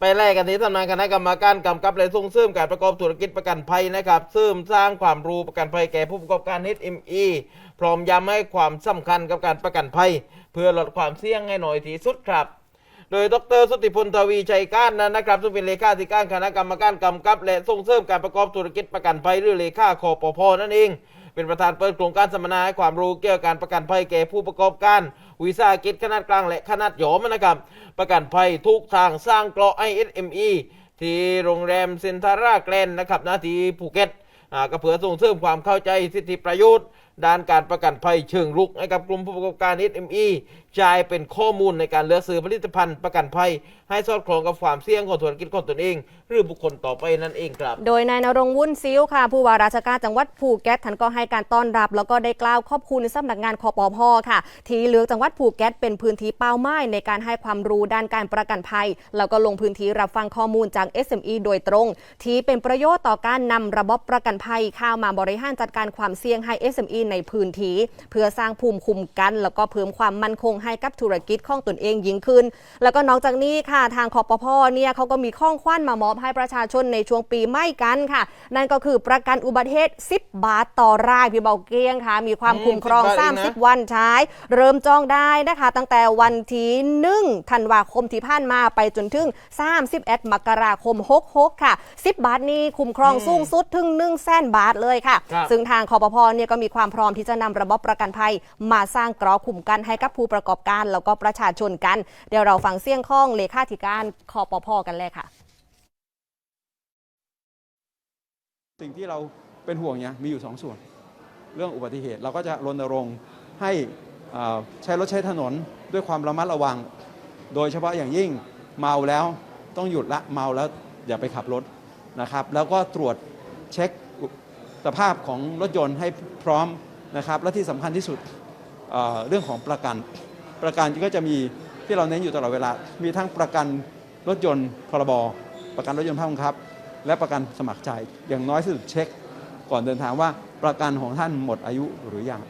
ไปแลกกันที่สำนักงานคณะกรรมการกำกับและส่งเสริมการประกอบธุรกิจประกันภัยนะครับเสริมสร้างความรู้ประกันภัยแก่ผู้ประกอบการ SME พร้อมย้ำให้ความสำคัญกับการประกันภัย เพื่อลดความเสี่ยงให้หน้อยที่สุดครับ โดยดรสุทธิพลทวีชัยก้ารนั้นนะครับซึ่งเป็นเลขาธิการคณะกรรมการกำกับ และส่งเสริมการประกอบธุรกิจประกันภัยหรือเลขาคอปพนั่นเอง เป็นประธานเปิดโครงการสัมมนาให้ความรู้เกี่ยวกับการประกันภัยแก่ผู้ประกอบการ วิสาหกิจขนาดกลางและขนาดหย่อมนะครับ ประกันภัยทุกทางสร้างเกราะ ISME ที่โรงแรมเซนทาร่าแกลนนะครับนาทีภูเก็ตก็เพื่อส่งเสริมความเข้าใจสิทธิประโยชน์ ด้านการประกันภัยเชิงรุกให้กับกลุ่มผู้ประกอบการ SME จ่ายเป็นข้อมูลในการเลือกซื้อผลิตภัณฑ์ประกันภัย ให้สอดคล้องกับความเสี่ยงของธุรกิจของตนเอง หรือบุคคลต่อไปนั่นเองครับ โดยนายนรงวุ่นซิ้วค่ะ ผู้ว่าราชการจังหวัดภูเก็ตท่านก็ให้การต้อนรับ แล้วก็ได้กล่าวขอบคุณสำนักงานคอปพค่ะที่เลือกจังหวัดภูเก็ตเป็นพื้นที่เป้าหมายในการให้ความรู้ด้านการประกันภัย แล้วก็ลงพื้นที่รับฟังข้อมูลจาก SME โดยตรง ที่เป็นประโยชน์ต่อการนำระบบประกันภัยเข้ามาบริหารจัดการความเสี่ยงให้ SME ในพื้นที่เพื่อสร้างภูมิคุ้มกัน แล้วก็เพิ่มความมั่นคงให้กับธุรกิจของตนเองยิ่งขึ้น แล้วก็นอกจากนี้ค่ะทางคอปพเนี่ยเขาก็มีข้องขวัญมามอบให้ประชาชนในช่วงปีใหม่กันค่ะ นั่นก็คือประกันอุบัติเหตุ 10 บาทต่อรายพี่เบาเกียงค่ะ มีความอืมคุ้มครอง10บาทเองนะ30 วันใช้เริ่มจองได้นะคะ ตั้งแต่วันที่1ธันวาคมที่ผ่านมาไปจนถึง 31 มกราคม 66 ค่ะ 10 บาทนี้คุ้มครองสูงสุดถึง1แสนบาทเลยค่ะครับซึ่งทางคอปพเนี่ยก็มีความพร้อมที่จะนำระบบประกันภัย มาสร้างกราะคุ้มกันให้กับผู้ประกอบการ แล้วก็ประชาชนกัน เดี๋ยวเราฟังเสียงข้องเลขาธิการคอปพอกันเลยค่ะ สิ่งที่เราเป็นห่วงเนี่ยมีอยู่สองส่วน เรื่องอุบัติเหตุเราก็จะรณรงค์ให้ใช้รถใช้ถนนด้วยความระมัดระวัง โดยเฉพาะอย่างยิ่งเมาแล้วต้องหยุดละเมาแล้วอย่าไปขับรถนะครับ แล้วก็ตรวจเช็คสภาพของรถยนต์ให้พร้อม นะครับและที่สำคัญที่สุดเเรื่องของประกัน ประกันก็จะมีที่เราเน้นอยู่ตลอดเวลา มีทั้งประกันรถยนต์พรบประกันรถยนต์ภาคบังคับ และประกันสมัครใจอย่างน้อยที่สุดเช็ค ก่อนเดินทางว่าประกันของท่านหมดอายุหรือยัง